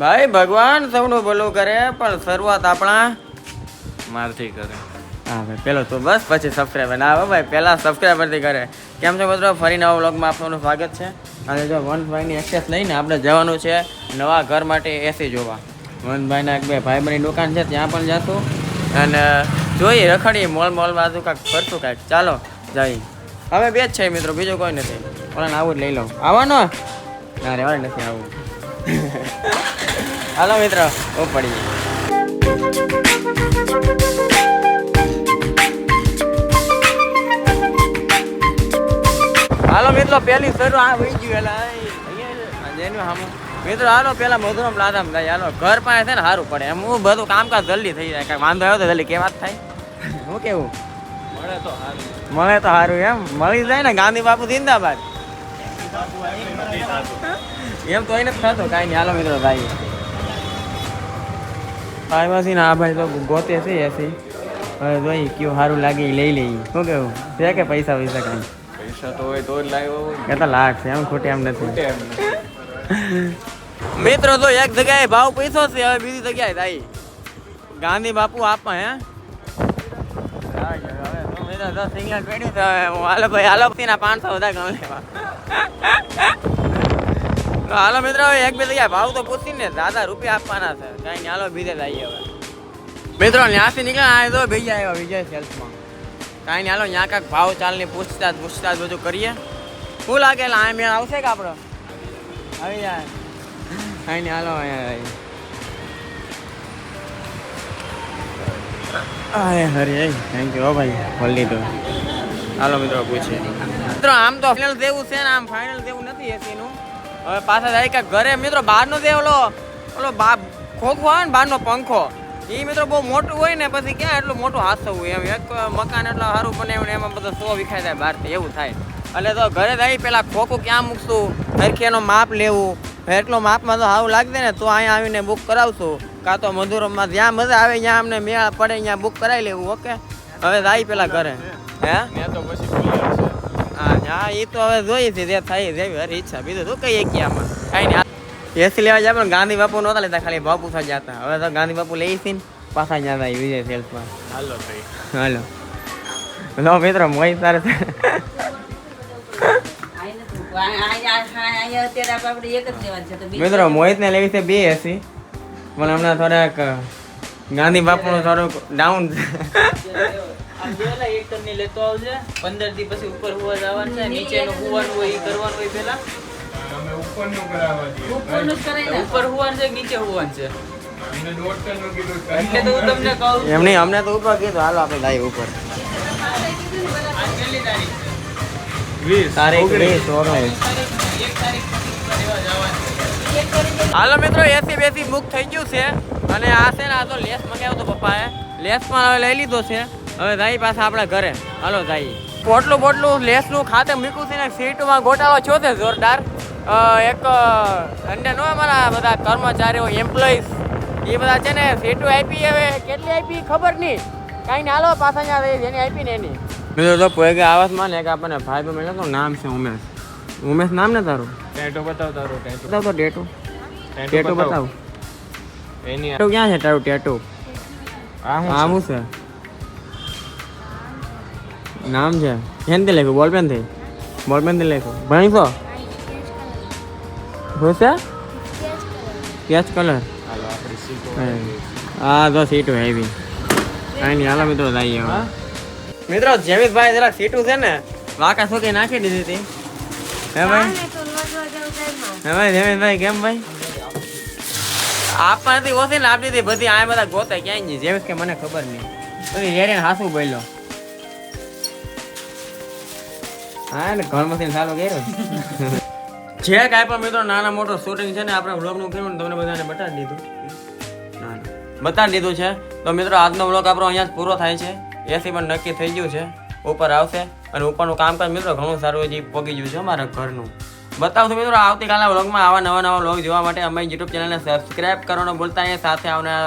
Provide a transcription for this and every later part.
ભાઈ ભગવાન સૌનું ભલું કરે પણ શરૂઆત આપણા મારથી કરે. હા ભાઈ પેલો તો બસ પછી સબસ્ક્રાઈબર ના આવે ભાઈ પહેલાં સબસ્ક્રાઈબરથી કરે. કેમ છો મિત્રો? ફરી નવા વ્લોગમાં આપનું સ્વાગત છે. અને જો વનભાઈની એક્સેસ લઈને આપણે જવાનું છે નવા ઘર માટે એસી જોવા. વનભાઈના એક બે ભાઈબંધની દુકાન છે ત્યાં પણ જશું. અને જોઈએ રખડીએ મોલ મોલ બાજુ કાંઈક ફરશું કાંઈક. ચાલો જઈ અમે બે જ છે મિત્રો બીજું કોઈ નથી. પણ આવું જ લઈ લઉં. આવવાનો ના. રે નથી આવું. હાલો મિત્રો ઓ પડી હાલો મિત્રો પેલી શરૂ આ વહી ગયું એટલે જેનું મિત્રો હાલો પેલા મધુરમ લાદામ થાય હાલો. ઘર પાસે છે ને સારું પડે. એમ હું બધું કામકાજ જલ્દી થઈ જાય. કાંઈ વાંધો આવ્યો તો જલ્દી કેવા થાય. હું કેવું? મળે તો સારું. મળે તો સારું એમ. મળી જાય ને ગાંધી બાપુ જિંદાબાદ. એમ તો એને થતું કાંઈ નહીં. હાલો મિત્રો ભાઈ. ભાઈ ને આ ભાઈ તો ગોતે છે એસી. હવે જોઈ કયું સારું લાગે એ લઈ લઈએ. શું કેવું છે કે પૈસા પૈસા કાંઈ? પૈસા તો હોય તો જ લાવ્યો હોય તો લાખ છે એમ ખોટી એમ નથી. મિત્રો તો એક જગ્યાએ ભાવ પૈસો છે હવે બીજી જગ્યાએ થાય ગાંધી બાપુ આપા હે? પાંચસો બધા લેવા તો હાલો મિત્રો એક બે જગ્યાએ ભાવ તો પૂછીને દાદા રૂપિયા આપવાના છે. કઈ નહીં, હાલો બીજે જઈએ હવે. મિત્રો ન્યાસી નીકળ્યા આ તો બીજા આવ્યા વિજય સેલ્સમાં કાંઈ નહીં, હાલો ત્યાં કાંઈક ભાવ ચાલની પૂછતા પૂછતા બધું કરીએ. શું લાગે એટલે આ મેળ આવશે કે આપણો? આવી જાય. કાંઈ નહીં, હાલો અરે હરે થેન્ક યુ ભાઈ, ખોલી લીધો હાલો, મિત્રો પૂછે મિત્રો, આમ તો ફાઇનલ દેવું છે ને, આમ ફાઇનલ દેવું નથી એસીનું હવે પાછા જાય કે ઘરે. મિત્રો, બહારનો જે ઓલો ઓલો બા, ખોખો હોય ને બહારનો પંખો, એ મિત્રો બહુ મોટું હોય ને પછી ક્યાં એટલું મોટું હાથવું એમ. એક મકાન એટલું સારું બનાવ્યું એમાં બધો સો વિખાઈ જાય બહારથી, એવું થાય. એટલે તો ઘરે જઈ પેલા ખોખું ક્યાં મૂકશું? સરખી એનો માપ લેવું. એટલો માપમાં તો સારું લાગશે ને, તો અહીંયા આવીને બુક કરાવશું. કાં તો મધુરમમાં જ્યાં મજા આવે ત્યાં અમને મેળ પડે, ત્યાં બુક કરાવી લેવું ઓકે હવે જાય પેલા ઘરે. હે? તો પછી. હા એ તો હવે જોઈએ છે જે થાય જેવી હરી ઈચ્છા. બીજું શું કહીએ કે આમાં. કાંઈ નહીં એસી લેવા જાય પણ ગાંધી બાપુ નહોતા લેતા ખાલી બાપુ થા જતા હવે તો ગાંધી બાપુ લઈ છે ને પાછા જતા જાય વિજય સેલ્સમાં. હાલો ભાઈ. હાલો. લો મિત્રો મોઈ તારે મિત્રો મોહિતને લેવી છે બે એસી પણ હમણાં થોડાક ગાંધી બાપુનું થોડુંક ડાઉન આમ જોયેલા એક લેતો આવજે. પંદર દી પછી ઉપર હુવા જવાનું છે નીચેનું હુવાનું હોય એ કરવાનું હોય પેલા. ઉપર હુવાનું છે નીચે હુવાનું છે? એટલે તો હું તમને કહું એમની અમને તો ઉપર કીધું હાલો આપણે જાય ઉપર. તારીખ વીસ ઓગણીસ. હાલો મિત્રો એસી બેસી બુક થઈ ગયું છે. અને આ છે ને આ તો લેસ મંગાવ્યો તો પપ્પાએ. લેસ પણ હવે લઈ લીધો છે. હવે જાય પાછા આપણા ઘરે. હાલો જાય. પોટલું બોટલું લેસનું ખાતે મીકું છે ને સીટમાં ગોટાળો છો છે જોરદાર. એક અંડે નો અમારા બધા કર્મચારીઓ એમ્પ્લોઈઝ એ બધા છે ને સીટુ આપી હવે. કેટલી આપી ખબર નહીં. કાંઈ ને હાલો પાછા ત્યાં જેની આપી ને એની. મેં તો પોઈગે આવાસમાં ને એક આપણને ભાઈ બહેન મળ્યો નામ છે ઉમેશ. ઉમેશ નામ ને તારું? ટેટો બતાવ તારું ટેટો. બતાવ તો ડેટું ટેટુ બતાવ. એની ટેટો ક્યાં છે તારું ટેટુ? આ હું છે? નામ છે? એનથી લખ્યું બોલપેનથી બોલપેનથી લખ્યું. ભણીશો શું છે? Catch colour. હા તો સીટું હેવી. કાંઈ નહીં હાલો મિત્રો જઈએ મિત્રો જેમિતભાઈ જરા સીટું છે ને વાકા સોકી નાખી દીધી હતી. હે ભાઈ? હે ભાઈ જેમિતભાઈ કેમ ભાઈ? આપવાથી ઓછી ને આપી દીધી બધી આ બધા ગોતે ક્યાંય નહીં. જેવી કે મને ખબર નહીં. બધી હેરીને હાસું બોલ્યો હા ને ઘર મશીન જે કાંઈ પણ મિત્રો નાના મોટો શૂટિંગ છે ને, આપણે વ્લોગનું કર્યું તમને બધાને બતાવી દીધું. બતાવી દીધું છે. તો મિત્રો, આજનો વ્લોગ આપણો અહીંયા જ પૂરો થાય છે. એસી પણ નક્કી થઈ ગયું છે. ઉપર આવશે અને ઉપરનું કામકાજ મિત્રો ઘણું સારું હજી પગી ગયું છે અમારા ઘરનું. બતાવશું મિત્રો, આવતીકાલના વ્લોગમાં આવા નવા નવા વ્લોગ જોવા માટે અમારી યુટ્યુબ ચેનલને સબસ્ક્રાઈબ કરવાનું ભૂલતા નહીં. સાથે આવનાર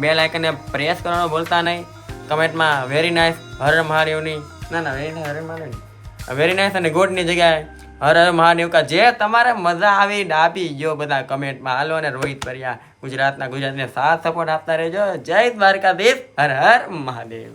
બે લાઇકને પ્રેસ કરવાનું ભૂલતા નહીં. કમેન્ટમાં વેરી નાઇસ હર મહાદેવની ના ના very nice Har Mahadev very nice અને ગુડની જગ્યાએ હર હર મહાદેવ કા જે તમારે મજા આવી ડાબી જો બધા કમેન્ટમાં હાલો અને રોહિત પરિયા ગુજરાતના ગુજરાતને સાથ સપોર્ટ આપતા રહેજો. જય દ્વારકાધીશ. હર હર મહાદેવ.